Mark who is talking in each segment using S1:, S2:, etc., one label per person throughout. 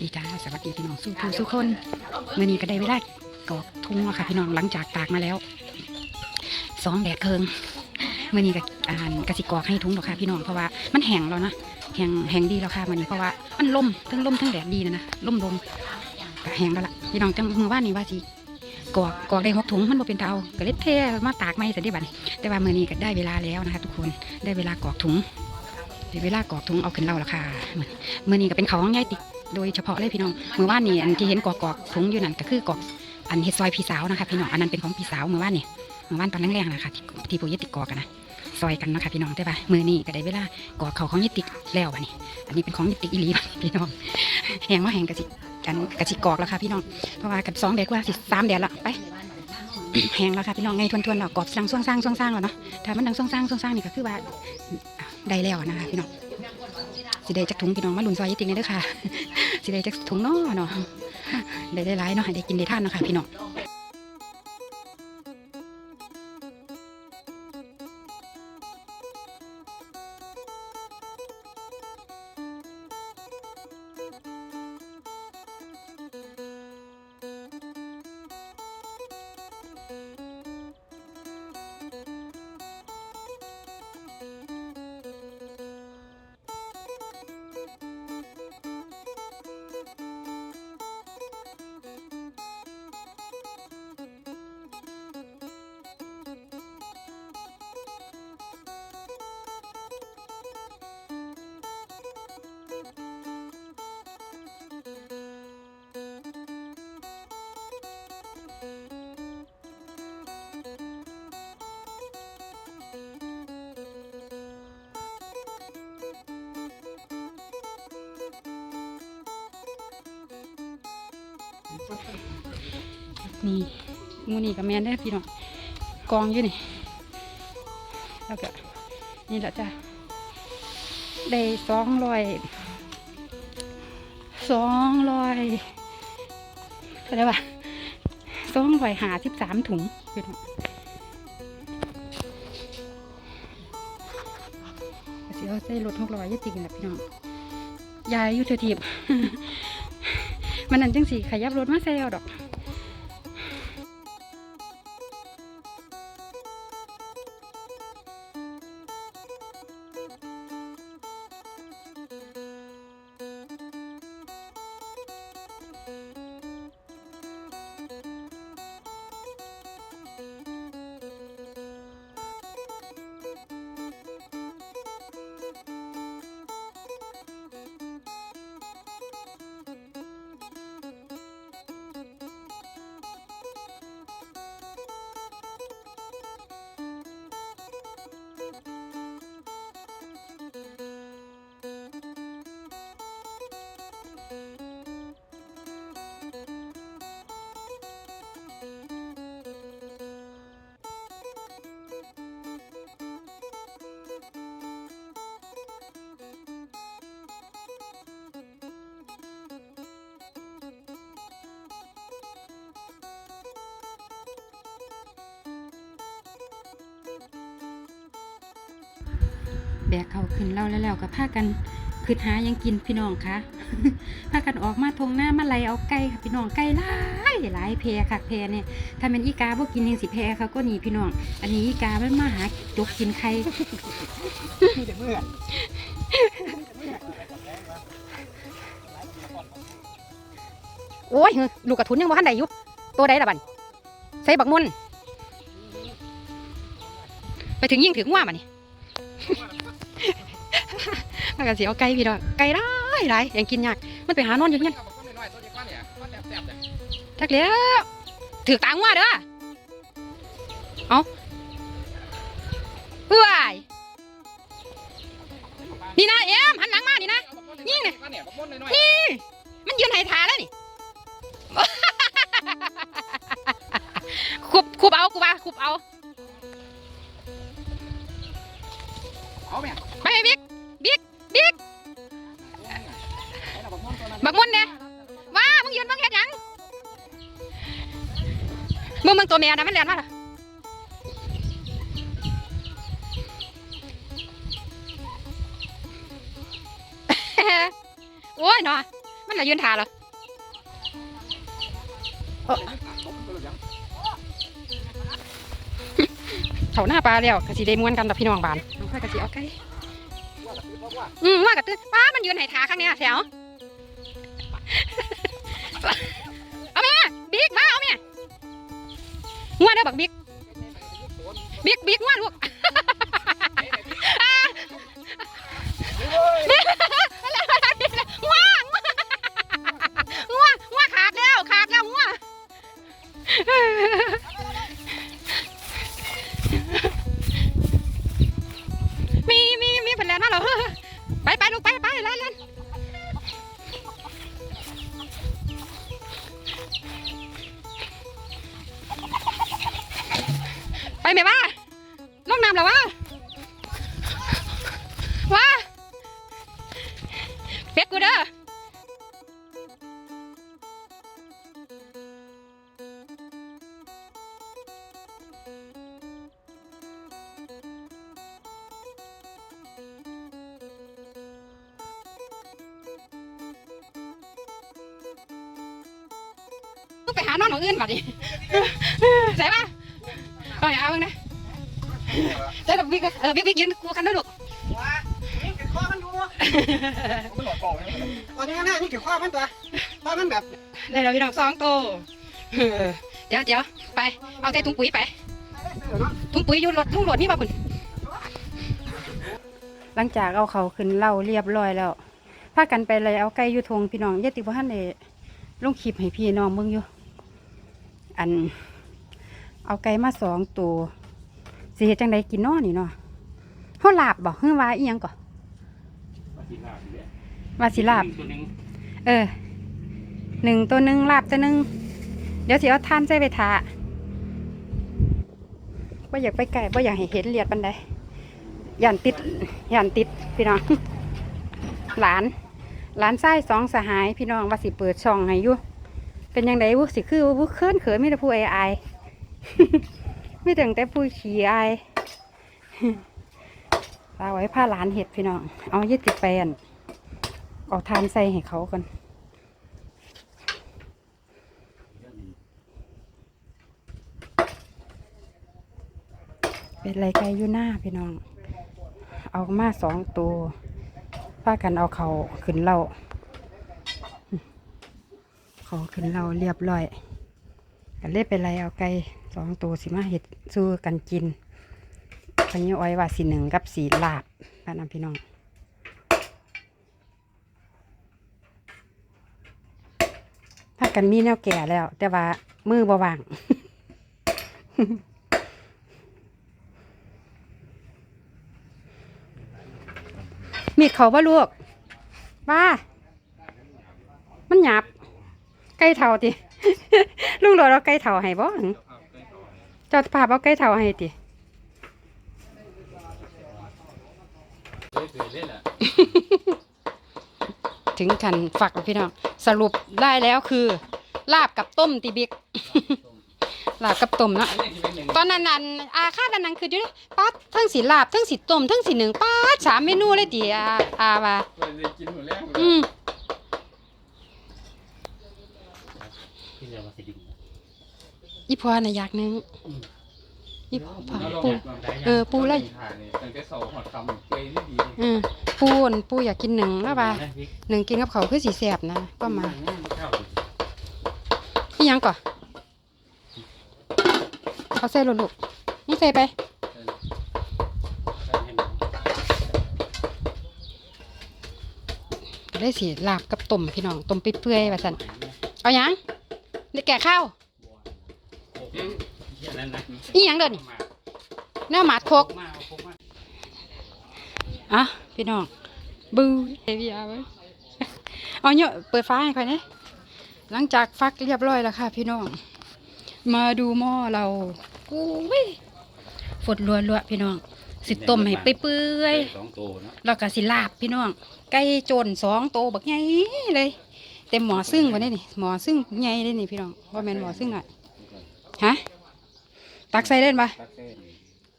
S1: ดีจ้าสวัสดีพี่น้องสู้ผู้สู้คนเมื่อนี้ก็ได้เวลากอกทุ่งแล้วค่ะพี่น้องหลังจากตากมาแล้วสองแดดเคิงเมื่อนี้ก็อ่านกสิกรอกให้ทุ่งหรอกค่ะพี่น้องเพราะว่ามันแห้งแล้วนะแห้งแห้งดีแล้วค่ะมื่อนี้เพราะว่ามันล่มทั้งล่มทั้งแดดดีนะนะล่มลมก็แห้งแล้วล่ะพี่น้องจังมือว่านนี่ว่าสิกอกกอกได้หกถุงมันบ่เป็นเตาก็เลยเทมาตากไม่เสร็จได้บัดนี้แต่ว่าเมื่อนี้ก็ได้เวลาแล้วนะคะ ทุกคนได้เวลากอกถุงได้เวลากอกถุงเอาขึ้นเล่าล้วค่ะเมื่อนี้ก็เป็นเขาของยายติ๊ก โดยเฉพาะเลยพี่น้องเมื่อวานนี่อันที่เห็นกอกกอกถุงอยู่นั่นก็คือกอกอันเฮ็ดซอยพี่สาวนะคะพี่น้องอันนั้นเป็นของพี่สาวเมื่อวานนี่เมื่อวานตอนแรกๆนะคะที่ที่ผู้ยติกกอกกันนะซอยกันนะคะพี่น้องได้ปะมือนี่ก็ได้เวลากอกเขาของยติกแล้วบัดนี้อันนี้เป็นของยติกอีหลีพี่น้องแหงว่าแหงกะสิกันกะสิกอกแล้วค่ะพี่น้องเพราะว่ากับสองแดดกว่าสิสามแดดละไปแหงแล้วค่ะพี่น้องไงทวนๆเรากอบสั่งช่วงสร้างช่วงสร้างแล้วเนาะถ้ามันดังช่วงสร้างช่วงสร้างนี่ก็คือว่าได้แล้วนะคะพี่น้อง สิได้จักถุงพี่น้องมาลุนซอยยติงเลยเด้อค่ะสิได้จักถุงเนาะเนาะได้ได้หลายเนาะให้ได้กินได้ทานเนาะค่ะพี่น้อง นี่มูนี่กับแมนได้พี่น้องกองอยู่นี่แล้วก็นี่แหละจ้ะได้สองร้อยสองร้อยอะไรวะสองร้อยหาสิบสามถุงพี่น้องก็สิเอาใส่รถหกร้อยยี่สิบนะพี่น้องยายอยุทธทีบ มันนั่นจังสีขยับรถมาใส่เอาดอก แบกเขาขึ้นเล่าแล้วแล้วก็พากันคืดหายังกินพี่น้องคะพากันออกมาทงหน้ามาไลเอาไก่ค่ะพี่น้องไก่หลายหลายแพรค่ะแพรเนี่ยถ้าเป็นอีกาบ่กินเองสิแพรเขาก็หนีพี่น้อง อันนี้อีกามันมาหาจกกินไข่
S2: มีแต่เมื่อ
S1: โอ้ยลูกกระทุนยังบ่ทันได้อยู่ตัวใดล่ะบัดนี้ใส่บักมุนไปถึงยิ่งถึงว่ามันนี่ มันก็สิเอาไก่พี่น้องไก่หลายหลายยังกินยากมันไปหานอนอยู่เงี้ยทักแล้วถือตังค์มาเด้อเอาเฮ้ยนี่นะเอ็มหันหลังมานี่นะนี่ไงนี่มันยืนไหทาแล้วนี่คุบคุบเอากูว่าคุบเอา
S2: เอาแม่
S1: ไปบิ๊กบิ๊ก บิ๊กบักมุนเด้ว้ามึงยืนมึงเฮ็ดหยังมึงมึงตัวเมียนะมันเรียนมาเหรอโอ้ยเนาะมันละยืนทาเหรอเขาหน้าปลาแล้วกะสิได้ม้วนกันกับพี่น้องบานน้องค่อยกะสิเอาไก่ อืมว่ากับตื้อป้ามันยืนให้ทาข้างเนี้ยแถวเอาแม่บิ๊กมาเอาแม่งัวนเด้อบักบิ๊กบิ๊กบิ๊กงัวนลูกงัวงัวงัวขาดแล้วขาดแล้วงัวมี ต้องไปหานอนของอื่นมาดิใส่ปะเอาอย่าเอาเบิ่งนะใส่ดอกบิ๊กเออบิ๊กบิ๊กยืนกูกันด้วยลูก
S2: ว้านี่เกี่ยวข้อมันอยู่มันหลอกบอกตอนนี้หน้านี่เกี่ยวข้อมันตัวตอนมันแบบ
S1: ได้แล้วพี่น้องสองโตวเออเดี๋ยวเดี๋ยวไปเอาใส่ถุงปุ๋ยไปถุงปุ๋ยอยู่รถลุงรถนี่ป่ะคุณหลังจากเอาเขาขึ้นเล่าเรียบร้อยแล้วพากันไปเลยเอาไก่อยู่ทงพี่น้องอยาติบ่ทันได้ลงคลิปให้พี่น้องเบิ่งอยู่ อัน เอาไก่มาสองตัวสิเฮ็ดจังไดกินน้อนี่เนาะเฮาลาบบ่เฮือว่าอีหยังก่อว่าสิลาบ
S3: ตัวหนึ่ง
S1: เออหนึ่งตัวหนึ่งลาบตัวหนึ่งเดี๋ยวสิเอาท่านใส่ไปทาว่าอยากไปไก่ว่าอยากให้เห็นเลียดปันใดย่านติดย่านติดพี่น้อง หลาน หลานไส้สองสหายพี่น้องว่าสิเปิดช่องให้อยู่ เป็นยังไงวุสิคือวุเขินเขินไม่ได้ผู้อายอไม่ถึงแต่ผู้ขี้อายเอาไว้ผ้าหลานเห็ดพี่น้อง เอายึดติดแปนเอาทานใส่ให้เขากันเป็นไรไก่อยู่หน้าพี่น้อง เอามาสองตัวพากันเอาเขาขึ้นเล่า ขาขึ้นเหล่าเรียบร้อยกันเล่เป็นไรเอาไก่สองตัวสิมาเห็ดสู้กันกินพญอ้อยว่าสีหนึ่งกับสีลาบป้าน้ำพี่น้องพากันมีแนวแก่แล้ว แต่ว่ามือบ่วางมีดเขาบ่ลูกว่า มันหยาบ ไก่เท่าติลุงโดดเอาไก่เท่าให้บ่หึเจ้าภาพเอาไก่เท่าให้ติ
S3: เฮ้ยเคยเล่นอะ
S1: ถึงกันฝักพี่น้องสรุปได้แล้วคือ ลาบกับต้มติบิกลาบกับต้มเนาะ
S3: เล่นที่เป็นหนึ่ง
S1: ตอนนั้นนันอาคาดอันนั้นคืออยู่เลยป้าดทั้งสีลาบทั้งสีต้มทั้งสีหนึ่งป้าดสามเมนูเลยติอาอาว่า
S3: เลยกินหมดแล้ว
S1: อืม
S3: ที่เรียกว่าสิดิง
S1: อีพอน่ะอยากหนึงอีพอพอปูเออปูไล่
S3: ตั้งแต่เสาหอดคำเคยไม่ดี
S1: อืมปูนปูอยากกินหนึ่งแล้วว่าหนึ่งกินกับเขาวคือสีแสบนะก็มาพี่ยังก่อนเขาใส่ลูกๆนี่ใส่ไปได้สีลาบกับต้มพี่น้องต้มเปื่อยๆว่าสันเอาหยังนี่แก่ข้าว อีหยังเด้อนี่เนื้อหมาดโคก
S3: มาโคกมา
S1: อะพี่น้องบูเอวีอาไว้เอาเนี่ยเปิดฟ้าให้ค่อยนะหลังจากฟักเรียบร้อยแล้วค่ะ พี่น้อง มาดูหม้อเราอุ้ยฝดรัวๆพี่น้อง สิต้มให้เปื่อย
S3: สองตัวเนาะ
S1: ๆแล้วก็สิลาบพี่น้อง ไก่โจนสองโตวบักใหญ่เลยเต็มหมอซึ่งวันนี้นี่หมอซึ่งใหญ่เลยนี่พี่น้องว่าแม่นหมอซึ่งอะฮะ ตักใส่เล่นปะ
S3: ตักเส้น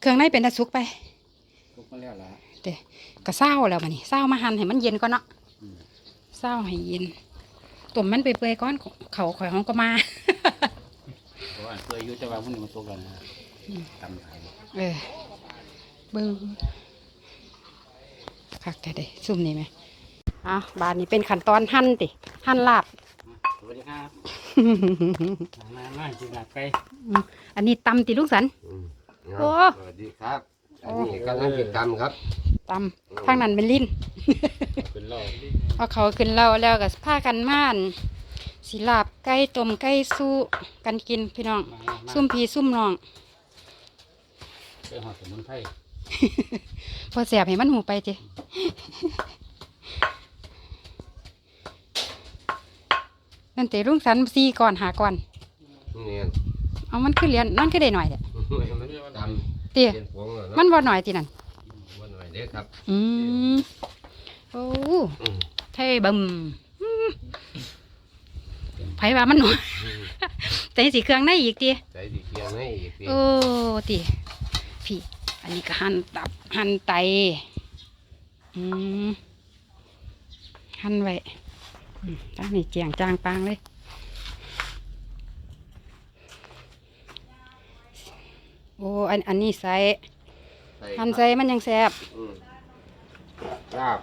S1: เครื่องในเป็นตะซุกไป
S3: ทุกมาแล้วละ
S1: เด้ก็เศร้าแล้วมันนี่เศร้ามาหั่นให้มันเย็นก่อนเนาะ
S3: อืม
S1: เศร้าให้เย็นต้มมันเปื่อยๆก่อนเขาข่อยห้องก็มา
S3: เพราะว่าเคยอยู่แต่ว่ามันมันตกแล้วนะตำไทย
S1: เออเบิ้งคักแต่เด้ซุ่มนี่ไหมอะบานนี้เป็นขั้นตอนหั่นติหั่นลาบ
S3: สวัสดีครับ มามาจิลาไป
S1: อันนี้ตำติลูกสัน
S4: อืม
S1: โอ้
S4: สวัสดีครับ อันนี้กำลังกิจกรรมครับ
S1: ตำทางนั้นเป็นลิ้น
S3: เป็นรอบ
S1: เอาเขาขึ้นเล่าแล้วก็พากันม่านสิลาบไก่ต้มไก่สู้กันกินพี่น้อง
S3: มามามา
S1: ซุ่มพี่ซุ่มน้อง
S3: เป็นหอดสมุนไพร
S1: พอแสบให้มันหูไปจิ นั่นเตรุ่งสันซีก่อนหาก่อน
S4: เนี่ย
S1: เอามันขึ้นเรียนนั่นขึ้นได้หน่อยเด้อ
S4: มันท
S1: เตี้ยำ
S4: เป็นพวงแล้ว
S1: มั
S4: เนาะ
S1: นบ่หน่อยทีนั่น
S4: วันหน่อยเด้อครับ
S1: อืมโอ้
S4: อืม
S1: เท่บึมอืมไผว่ามันหน่อยแต่สีเครื่องในอีกตี
S4: ใส่ดีเคียงให้อีกที
S1: โอ้ตีพี่ อันนี้ก็หั่นตับหั่นไตอืมหั่นไว้อืม ตั้งนี่เจียงจางปางเลยโอ้อันอันนี้ใส่
S4: ใส่
S1: หั่นใส่มันยังแซ่บ
S4: อืมลาบ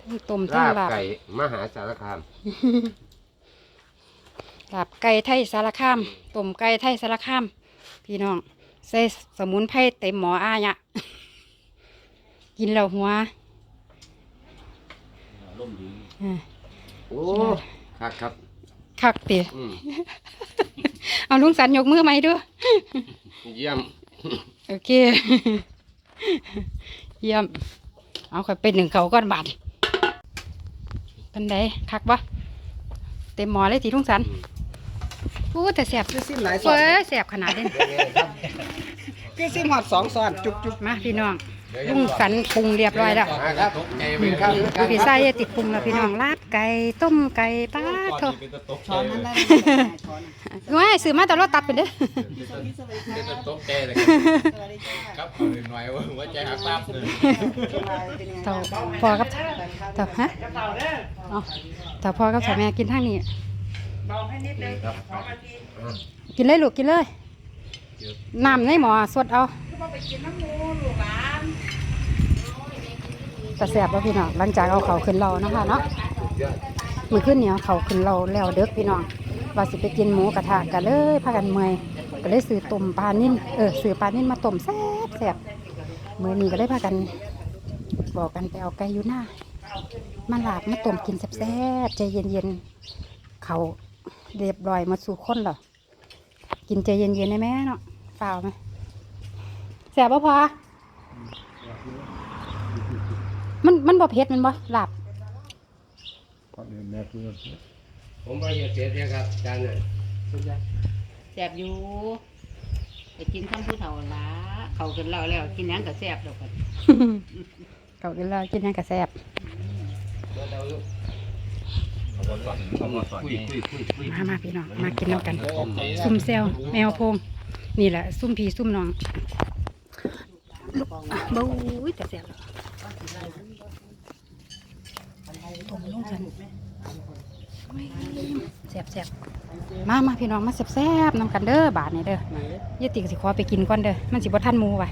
S1: ทั้งต้มทั้
S4: ลางบ
S1: ลาบ
S4: ไก่มหาสารคาม
S1: ลาบไก่ไทยสารคามต้มไก่ไทยสารคามพี่น้องใส่สมุนไพรเต็มหมออาเนี่ยกินแล้วหัว
S3: ร่มดี
S1: อ่า
S4: โอ้ครับครับ
S1: คักเตี๋ย
S4: อืม
S1: เอาลุงสันยกมือไหมาให้ด้วย
S4: เยี่ยม
S1: โอเค เยี่ยม เอาค่อยเป็นหนึ่งเขาก้อนบาทเป็นไดคักปะเต็มหมอเลยทีลุงสันพูดแต่แสบ
S2: คือซิมหลายซอ
S1: เฟ้
S2: น
S1: ยแสบขนาดนี้
S2: คือซิมหอดสองซอนจุกจุก
S1: มาพี่น้อง ลุงสันปรุงเรียบร้อยแล้ว
S4: มาครับ
S3: ใจไปครับ
S1: ดูพี่ไส้ติดปรุงแล้วพี่น้องลาบไก่ต้มไก่ป้าโถ
S2: ช้อนนั้นได้ช้อน
S1: ว้ายซื้อมาแต่รถตัดไปเด้อ
S3: เป็นตกใจเลย
S2: สวัสดีจ้า
S3: ครับหน่อยว่าใจหักตามเลย
S2: เป็นยังไง
S1: เต่าพอกับเต่าฮะเอาเต่าพอกับสามีกินทางนี้กินเลยลูกกินเลยน้ำในหมอสดเอาแต่แสบแล้วพี่น้องหลังจากเอาเขาขึ้นเรานะคะเนาะมือขึ้นเหนียวเขาขึ้นเราแล้วเด็กพี่น้องว่าสิไปกินหมูกระทะกันเลยพากันเมยก็เลยซื้อต้มปลานิ่นเออซื้อปลานิ่นมาต้มแซ่บแซ่บมือนี้ก็เลยพากันบอกกันไปเอาไก่ยู่หน้ามาลาบมาต้มกินแซ่บใจเย็นๆเขาเรียบร้อยมาสู่คนเหรอกินใจเย็นๆได้ไหมเนาะเปล่าไหมแสบบ่พอ มันมันบ่เผ็ดแมันบ่หลับ
S4: ผมไปเยอะเสียเสียครับจานน่ะ
S5: แสบอยู่ไปกินข้ามผู้เฒ่าละเขาขึ้นเราแล้ว กินหยังก็แสบดอกกัน
S1: เขากินแล้วกินหยังกะแสบ
S3: คุยคุยคุยคุย
S1: มามาพี่น้องมากินน้ำกัน ซุ่มเซลแมวโพงนี่แหละซุ่มพีซุ่มน้องลูกอะ บู๊ยแต่แสบแล้วต้มลงสันแสบแสบมามาพี่น้องมาแสบแสบๆนำกันเด้อบาทนี่เด้อยี่ติกสิขอไปกินก่อนเด้อมันสิบ่ทันหมูว่ะ